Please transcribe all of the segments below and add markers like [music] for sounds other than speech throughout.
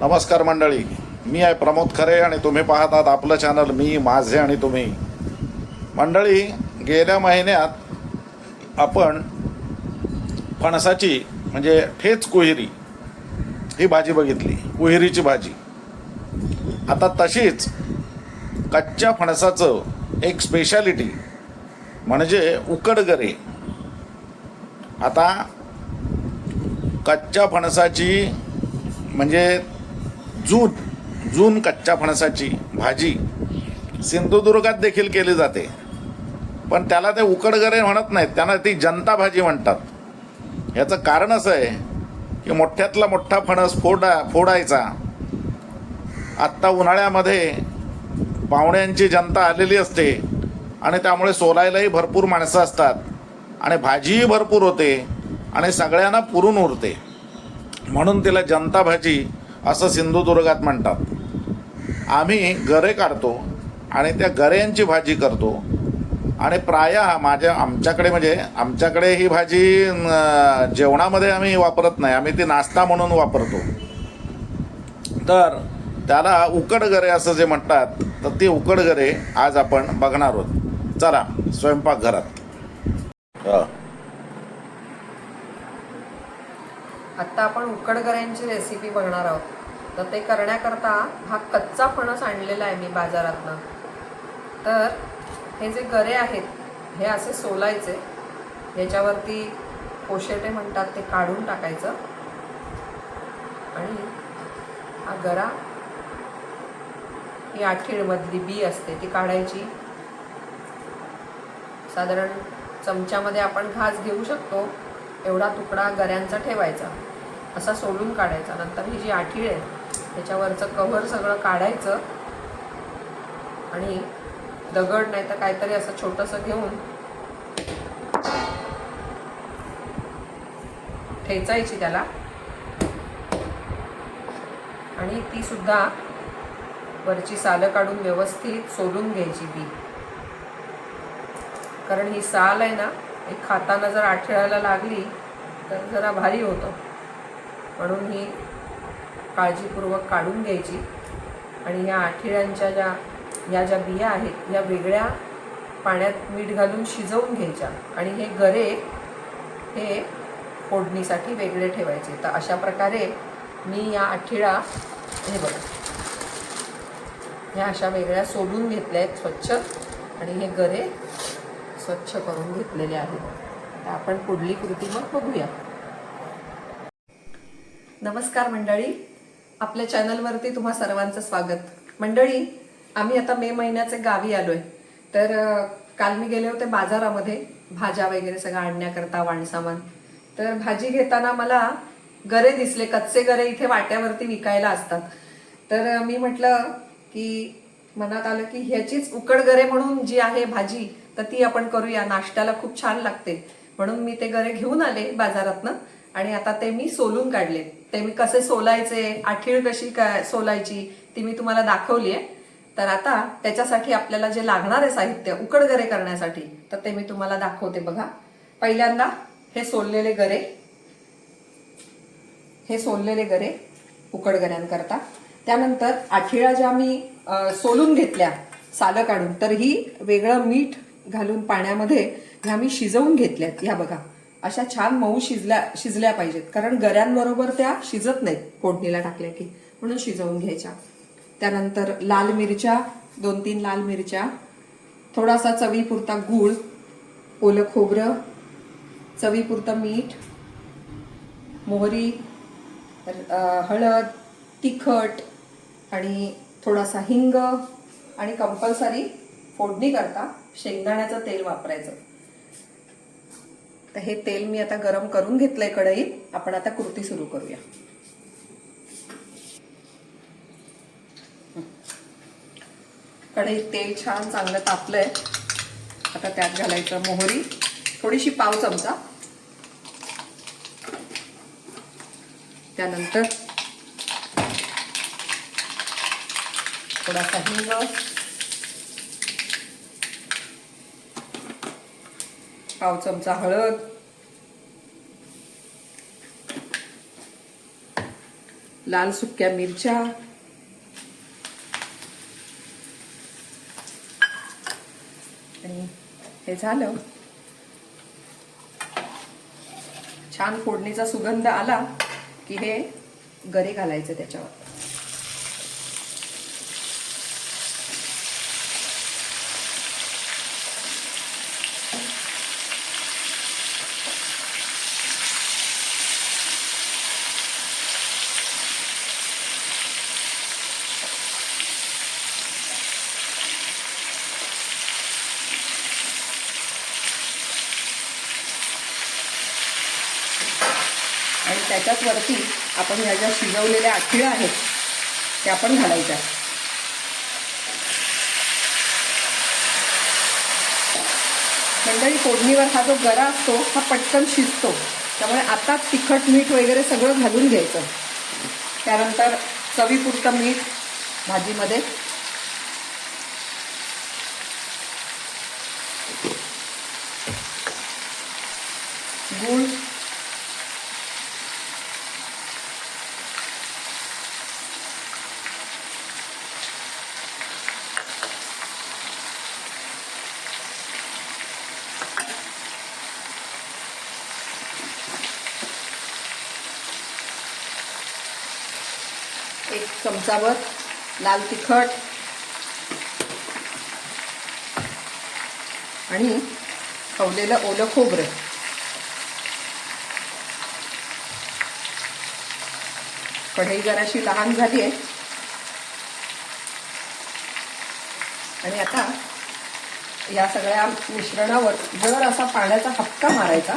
नमस्कार मंडळी मी आहे प्रमोद खरे आणि तुम्ही पाहतात आपलं चॅनल मी माझे आणि तुम्ही. मंडळी गेल्या महिन्यात आपण फणसाची म्हणजे ठेच कुहिरी ही भाजी बघितली कुहिरीची भाजी. आता तशीच कच्च्या फणसाचं एक स्पेशालिटी म्हणजे उकडगरे. आता कच्च्या फणसाची म्हणजे जून जून कच्च्या फणसाची भाजी सिंधुदुर्गात देखील केली जाते. पण त्याला ते उकडगरे म्हणत नाहीत त्यांना ती जनता भाजी म्हणतात. याचं कारण असं आहे की मोठ्यातला मोठा फणस फोडा फोडायचा. आत्ता उन्हाळ्यामध्ये पाहुण्यांची जनता आलेली असते आणि त्यामुळे सोलायलाही भरपूर माणसं असतात आणि भाजीही भरपूर होते आणि सगळ्यांना पुरून उरते. म्हणून तिला जनता भाजी असं सिंधुदुर्गात म्हणतात. आम्ही गरे काढतो आणि त्या गऱ्यांची भाजी करतो. आणि प्रायः माझ्या आमच्याकडे म्हणजे आमच्याकडे ही भाजी जेवणामध्ये आम्ही वापरत नाही. आम्ही ती नाश्ता म्हणून वापरतो. तर त्याला उकडगरे असं जे म्हणतात तर ती उकडगरे आज आपण बघणार आहोत. चला स्वयंपाकघरात हा. आत्ता आपण उकडगऱ्यांची रेसिपी बघणार आहोत. तर ते करण्याकरता हा कच्चा फणस आणलेला आहे मी बाजारातनं. तर हे जे गरे आहेत हे असे सोलायचे. याच्यावरती पोशेटे म्हणतात ते काढून टाकायचं. आणि हा गरा ही आठीळमधली बी असते ती काढायची. साधारण चमच्यामध्ये आपण घास घेऊ शकतो एवढा तुकडा गऱ्यांचा ठेवायचा असा सोलून काढायचा. नंतर ही जी आठीळ आहे त्याच्यावरचं कव्हर सगळं काढायचं. आणि दगड नाही तर काहीतरी असं छोटंसं घेऊन ठेचायची त्याला. आणि ती सुद्धा वरची सालं काढून व्यवस्थित सोलून घ्यायची बी कारण ही साल आहे ना एक खाताना जर आठळायला लागली तर जरा भारी होतं. म्हणून ही काळजीपूर्वक काढून घ्यायची. आणि ह्या आठिळ्यांच्या ज्या या ज्या बिया आहेत या वेगळ्या पाण्यात मीठ घालून शिजवून घ्यायच्या. आणि हे गरे हे फोडणीसाठी वेगळे ठेवायचे. तर अशा प्रकारे मी या आठिळा हे बघा ह्या अशा वेगळ्या सोडून घेतल्या आहेत स्वच्छ. आणि हे गरे स्वच्छ करून घेतलेले आहेत. आपण पुढली कृती मग बघूया. नमस्कार मंडळी. आपल्या चॅनलवरती तुम्हा सर्वांचं स्वागत. मंडळी आम्ही आता मे महिन्याचे गावी आलोय. तर काल मी गेले होते बाजारामध्ये भाज्या वगैरे सगळं आणण्याकरता वाणसामान. तर भाजी घेताना मला गरे दिसले कच्चे गरे इथे वाट्यावरती विकायला असतात. तर मी म्हटलं की मनात आलं की ह्याचीच उकड गरे म्हणून जी आहे भाजी तर ती आपण करूया. नाश्त्याला खूप छान लागते. म्हणून मी ते गरे घेऊन आले बाजारातनं आणि आता ते मी सोलून काढले. ते मी कसे सोलायचे आठीळ कशी काय सोलायची ती मी तुम्हाला दाखवली आहे. तर आता त्याच्यासाठी आपल्याला जे लागणार आहे साहित्य उकड गरे करण्यासाठी तर ते मी तुम्हाला दाखवते बघा. पहिल्यांदा हे सोललेले गरे हे सोललेले गरे उकड गऱ्यांकरता त्यानंतर आठिळा ज्या मी सोलून घेतल्या सालं काढून तर ही वेगळं मीठ घालून पाण्यामध्ये ह्या मी शिजवून घेतल्यात. ह्या बघा. अशा छान मऊ शिजल्या शिजल्या पाहिजेत. कारण गऱ्यांबरोबर त्या शिजत नाहीत फोडणीला टाकल्या की. म्हणून शिजवून घ्यायच्या. त्यानंतर लाल मिरच्या दोन तीन लाल मिरच्या थोडासा चवीपुरता गूळ ओलं खोबरं चवीपुरतं मीठ मोहरी हळद तिखट आणि थोडासा हिंग आणि कंपल्सरी फोडणी करता शेंगदाण्याचं तेल वापरायचं. तर हे तेल मी आता गरम करून घेतलंय कढईत. आपण आता कृती सुरू करूया. कढईत तेल छान चांगलं तापलंय. आता त्यात घालायचं मोहरी. थोडीशी पाव चमचा. त्यानंतर थोडासा हिंग. पाव चमचा हळद. लाल सुक्या मिरच्या. आणि हे झालं. छान फोडणीचा सुगंध आला की हे गरे घालायचं त्याच्यावर आणि त्याच्याच वरती आपण ह्या ज्या शिजवलेल्या आखिळ्या आहेत त्या पण घालायच्या. मंडळी फोडणीवर हा जो गरा असतो हा पटकन शिजतो. त्यामुळे आता तिखट मीठ वगैरे सगळं घालून घ्यायचं. त्यानंतर चवीपुरतं मीठ भाजीमध्ये. गूळ एक चमचाभर लाल तिखट आणि खवलेलं ओलं खोबरं. कढई जराशी लहान झाली आहे. आणि आता या सगळ्या मिश्रणावर जर असा पाण्याचा हक्का मारायचा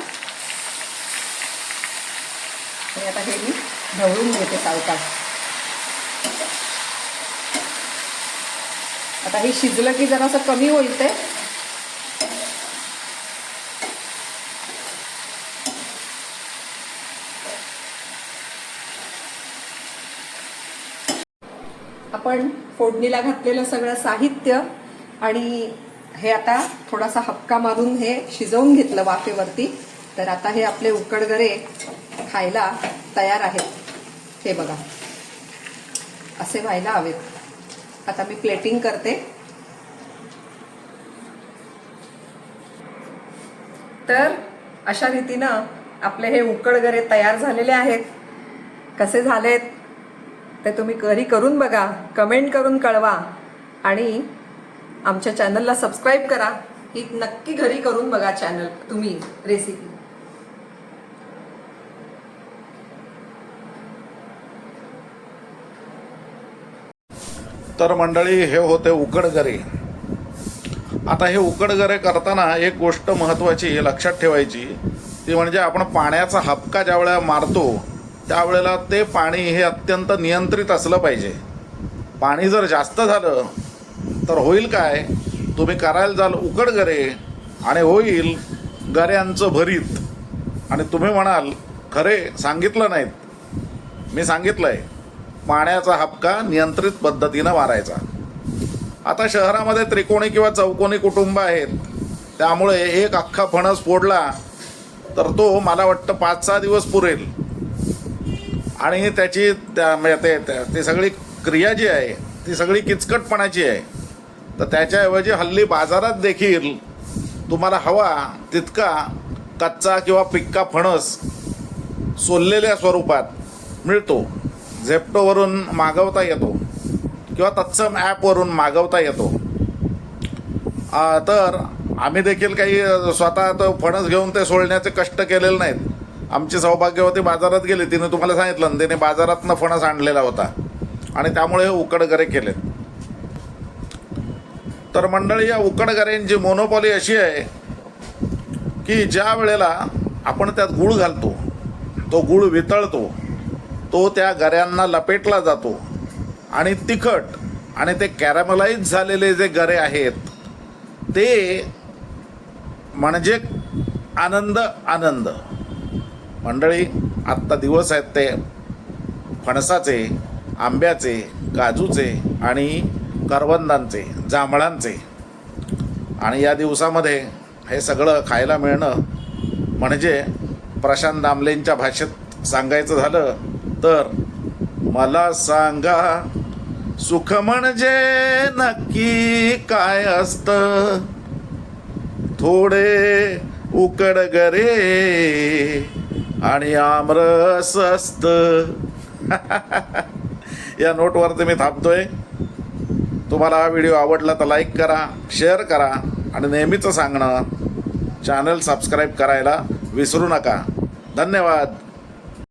आणि आता हे मी ढवळून घेते सावकाश. आता हे शिजलं की जरासं कमी होईल ते. आपण फोडणीला घातलेलं सगळं साहित्य आणि हे आता थोडासा हक्का मारून हे शिजवून घेतलं वाफेवरती. तर आता हे आपले उकडगरे खायला तयार आहेत. हे बघा. असे व्हायला हवेत आता मी प्लेटिंग करते. तर अशा रीतीनं आपले हे उकडगरे तयार झालेले आहेत. कसे झालेत ते तुम्ही घरी करून बघा कमेंट करून कळवा आणि आमच्या चॅनलला सबस्क्राईब करा. ही नक्की घरी करून बघा चॅनल तुम्ही रेसिपी तर मंडळी हे होते उकडगरे. आता हे उकडगरे करताना एक गोष्ट महत्त्वाची लक्षात ठेवायची. ती म्हणजे आपण पाण्याचा हपका ज्या वेळेला मारतो त्यावेळेला ते पाणी हे अत्यंत नियंत्रित असलं पाहिजे. पाणी जर जास्त झालं तर होईल काय? तुम्ही करायला जाल उकडगरे आणि होईल गऱ्यांचं भरीत. आणि तुम्ही म्हणाल खरे सांगितलं नाहीत. मी सांगितलं आहे पाण्याचा हपका नियंत्रित पद्धतीनं मारायचा. आता शहरामध्ये त्रिकोणी किंवा चौकोनी कुटुंब आहेत. त्यामुळे एक अख्खा फणस फोडला तर तो मला वाटतं पाच सहा दिवस पुरेल. आणि त्याची त्या म्हणजे ते त्या- ती सगळी क्रिया जी आहे ती सगळी किचकटपणाची आहे. तर त्याच्याऐवजी हल्ली बाजारात देखील तुम्हाला हवा तितका कच्चा किंवा पिक्का फणस सोललेल्या स्वरूपात मिळतो. झेप्टोवरून मागवता येतो किंवा तत्सम ॲपवरून मागवता येतो. तर आम्ही देखील काही स्वतः तो फणस घेऊन ते सोडण्याचे कष्ट केलेले नाहीत. आमची सौभाग्यवती बाजारात गेली. तिने तुम्हाला सांगितलं ना तिने बाजारातनं फणस आणलेला होता. आणि त्यामुळे हे उकडगरे केलेत तर मंडळी या उकडगऱ्यांची मोनोपॉली अशी आहे की ज्या वेळेला आपण त्यात गुळ घालतो तो गुळ वितळतो तो त्या गऱ्यांना लपेटला जातो. आणि तिखट आणि ते कॅरमलाइज झालेले जे गरे आहेत ते म्हणजे आनंद आनंद. मंडळी आत्ता दिवस आहेत ते. फणसाचे आंब्याचे काजूचे आणि करवंदांचे जांभळांचे. आणि या दिवसामध्ये हे सगळं खायला मिळणं म्हणजे प्रशांत दामलेंच्या भाषेत सांगायचं झालं तर मला सांगा सुख म्हणजे नक्की काय असत? थोडे उकड गरे आणि आमरस असत. [laughs] या नोटवरती मी थांबतोय. तुम्हाला हा व्हिडिओ आवडला तर लाईक करा शेअर करा आणि नेहमीचं सांगणं चॅनल सबस्क्राईब करायला विसरू नका. धन्यवाद.